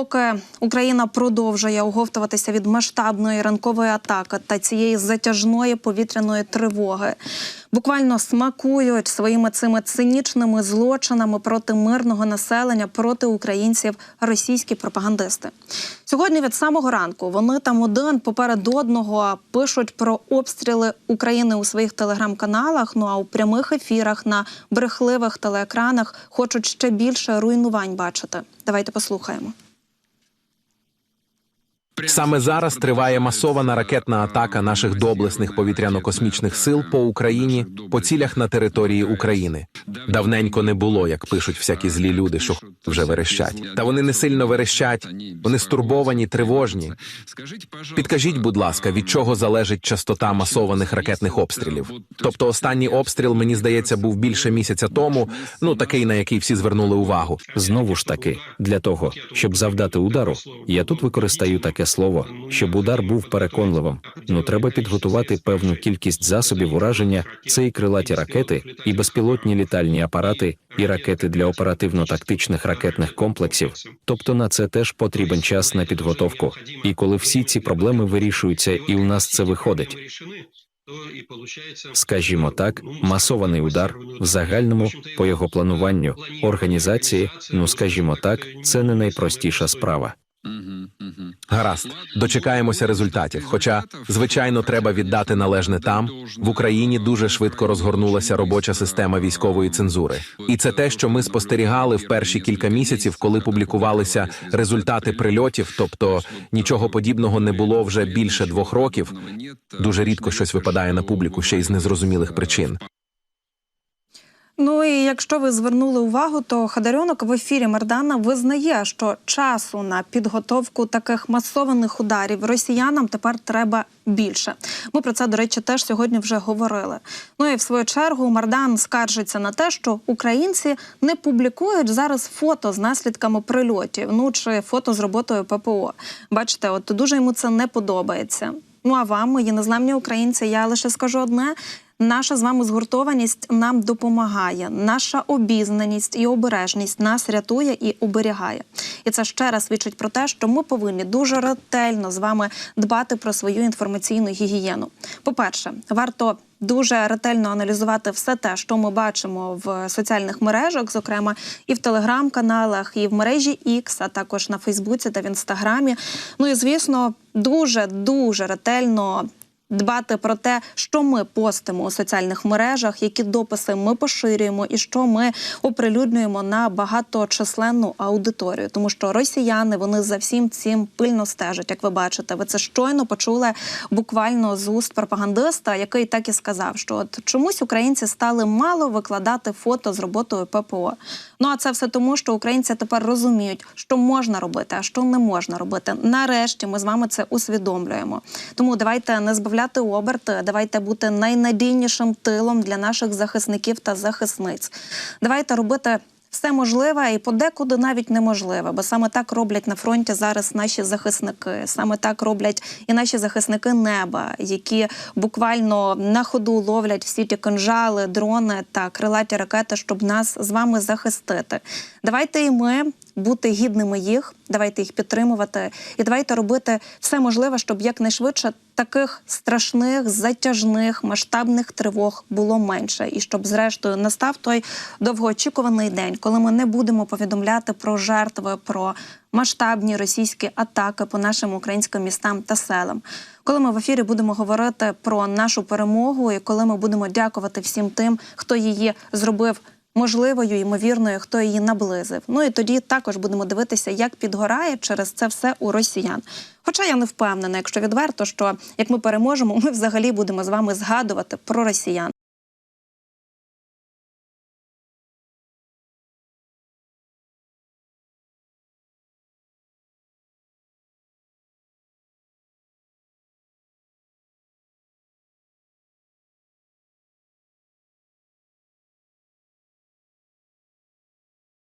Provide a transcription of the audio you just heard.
Поки Україна продовжує оговтуватися від масштабної ранкової атаки та цієї затяжної повітряної тривоги, буквально смакують своїми цими цинічними злочинами проти мирного населення, проти українців російські пропагандисти. Сьогодні від самого ранку вони там один поперед одного пишуть про обстріли України у своїх телеграм-каналах. Ну а у прямих ефірах на брехливих телеекранах хочуть ще більше руйнувань бачити. Давайте послухаємо. Саме зараз триває масована ракетна атака наших доблесних повітряно-космічних сил по Україні по цілях на території України. Давненько не було, як пишуть всякі злі люди, що вже верещать. Та вони не сильно верещать, вони стурбовані, тривожні. Підкажіть, будь ласка, від чого залежить частота масованих ракетних обстрілів? Тобто, останній обстріл, мені здається, був більше місяця тому. Ну такий, на який всі звернули увагу. Знову ж таки, для того, щоб завдати удару, я тут використаю таке слово, щоб удар був переконливим. Ну треба підготувати певну кількість засобів ураження. Це і крилаті ракети, і безпілотні літальні апарати, і ракети для оперативно-тактичних ракетних комплексів. Тобто на це теж потрібен час на підготовку. І коли всі ці проблеми вирішуються, і у нас це виходить. Скажімо так, масований удар в загальному по його плануванню, організації, ну скажімо так, це не найпростіша справа. Гаразд, дочекаємося результатів. Хоча, звичайно, треба віддати належне там. В Україні дуже швидко розгорнулася робоча система військової цензури, і це те, що ми спостерігали в перші кілька місяців, коли публікувалися результати прильотів. Тобто нічого подібного не було вже більше двох років. Дуже рідко щось випадає на публіку ще й з незрозумілих причин. Ну і якщо ви звернули увагу, то Хадарьонок в ефірі Мердана визнає, що часу на підготовку таких масованих ударів росіянам тепер треба більше. Ми про це, до речі, теж сьогодні вже говорили. Ну і в свою чергу Мардан скаржиться на те, що українці не публікують зараз фото з наслідками прильотів, ну чи фото з роботою ППО. Бачите, от дуже йому це не подобається. Ну а вам, мої незламні українці, я лише скажу одне. Наша з вами згуртованість нам допомагає. Наша обізнаність і обережність нас рятує і оберігає. І це ще раз свідчить про те, що ми повинні дуже ретельно з вами дбати про свою інформаційну гігієну. По-перше, варто дуже ретельно аналізувати все те, що ми бачимо в соціальних мережах, зокрема і в телеграм-каналах, і в мережі X, а також на Фейсбуці та в інстаграмі. Ну і звісно, дуже дуже ретельно дбати про те, що ми постимо у соціальних мережах, які дописи ми поширюємо, і що ми оприлюднюємо на багаточисленну аудиторію, тому що росіяни вони за всім цим пильно стежать. Як ви бачите, ви це щойно почули буквально з уст пропагандиста, який так і сказав, що от чомусь українці стали мало викладати фото з роботою ППО. Ну а це все тому, що українці тепер розуміють, що можна робити, а що не можна робити. Нарешті ми з вами це усвідомлюємо. Тому давайте не збавляти оберти, давайте бути найнадійнішим тилом для наших захисників та захисниць. Давайте робити. Все можливе і подекуди навіть неможливе, бо саме так роблять на фронті зараз наші захисники. Саме так роблять і наші захисники неба, які буквально на ходу ловлять всі ті кинжали, дрони та крилаті ракети, щоб нас з вами захистити. Давайте і ми бути гідними їх, давайте їх підтримувати, і давайте робити все можливе, щоб якнайшвидше таких страшних, затяжних, масштабних тривог було менше, і щоб, зрештою, настав той довгоочікуваний день, коли ми не будемо повідомляти про жертви, про масштабні російські атаки по нашим українським містам та селам. Коли ми в ефірі будемо говорити про нашу перемогу, і коли ми будемо дякувати всім тим, хто її зробив можливою, ймовірною, хто її наблизив. Ну і тоді також будемо дивитися, як підгорає через це все у росіян. Хоча я не впевнена, якщо відверто, що як ми переможемо, ми взагалі будемо з вами згадувати про росіян.